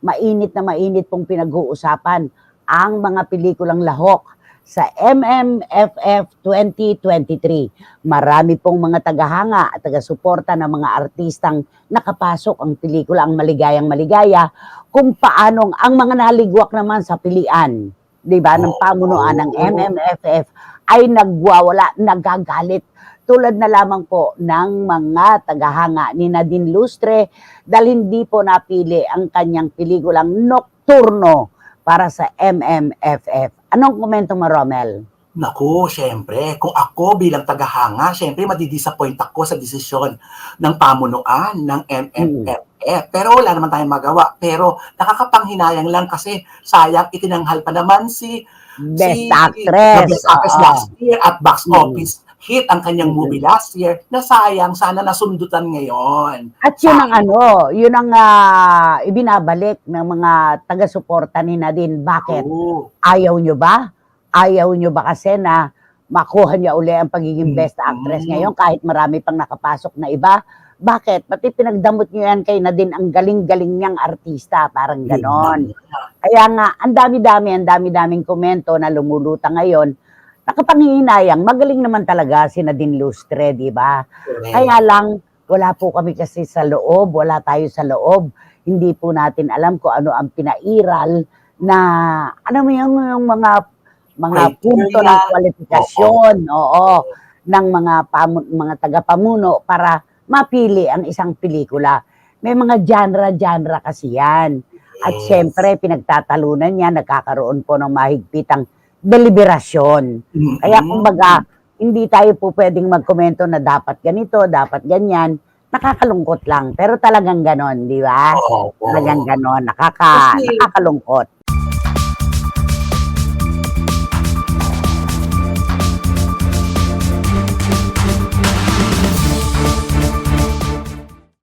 mainit na mainit pong pinag-uusapan ang mga pelikulang lahok sa MMFF 2023. Marami pong mga tagahanga at taga-suporta ng mga artistang nakapasok ang pelikula ang Maligayang Maligaya kung paanong ang mga naligwak naman sa pilian, 'di ba, ng pamunuan ng MMFF ay nagwawala, nagagalit tulad na lamang po ng mga tagahanga ni Nadine Lustre dahil hindi po napili ang kanyang pelikulang Nocturno para sa MMFF. Anong komento mo, Romel? Naku, syempre, kung ako bilang tagahanga, syempre madidisappoint ako sa desisyon ng pamunuan ng MMFF. Pero wala naman tayong magawa. Pero nakakapanghinayang lang kasi sayang itinanghal pa naman si Best si- Actress. Best Actress Oo. last year at box Mm. office hit ang kanyang movie last year na sayang sana nasundutan ngayon. At yun ang ano, yun ang ah, ibinabalik ng mga taga-suporta ni Nadine. Bakit? Oo. Ayaw nyo ba? Ayaw nyo ba kasi na makuha niya uli ang pagiging best actress Mm. ngayon kahit marami pang nakapasok na iba? Bakit? Pati pinagdamot nyo yan kay Nadine ang galing-galing niyang artista. Parang ganon. Kaya nga, ang dami-dami, ang dami-daming komento na lumulutang ngayon. Nakapanginayang, magaling naman talaga si Nadine Lustre, di ba? Correct. Kaya lang, wala po kami kasi sa loob, wala tayo sa loob. Hindi po natin alam kung ano ang pinairal na, ano mo yung, yung mga mga Criteria. punto ng kwalifikasyon, oo, ng mga pamu- mga tagapamuno para mapili ang isang pelikula. May mga genre-genre kasi yan. At Yes. syempre, pinagtatalunan niya, nagkakaroon po ng mahigpitang deliberasyon. Mm-mm. Kaya kumbaga, hindi tayo po pwedeng magkomento na dapat ganito, dapat ganyan. Nakakalungkot lang. Pero talagang ganon, di ba? Oo. Talagang ganon. Nakaka, Kasi- nakakalungkot.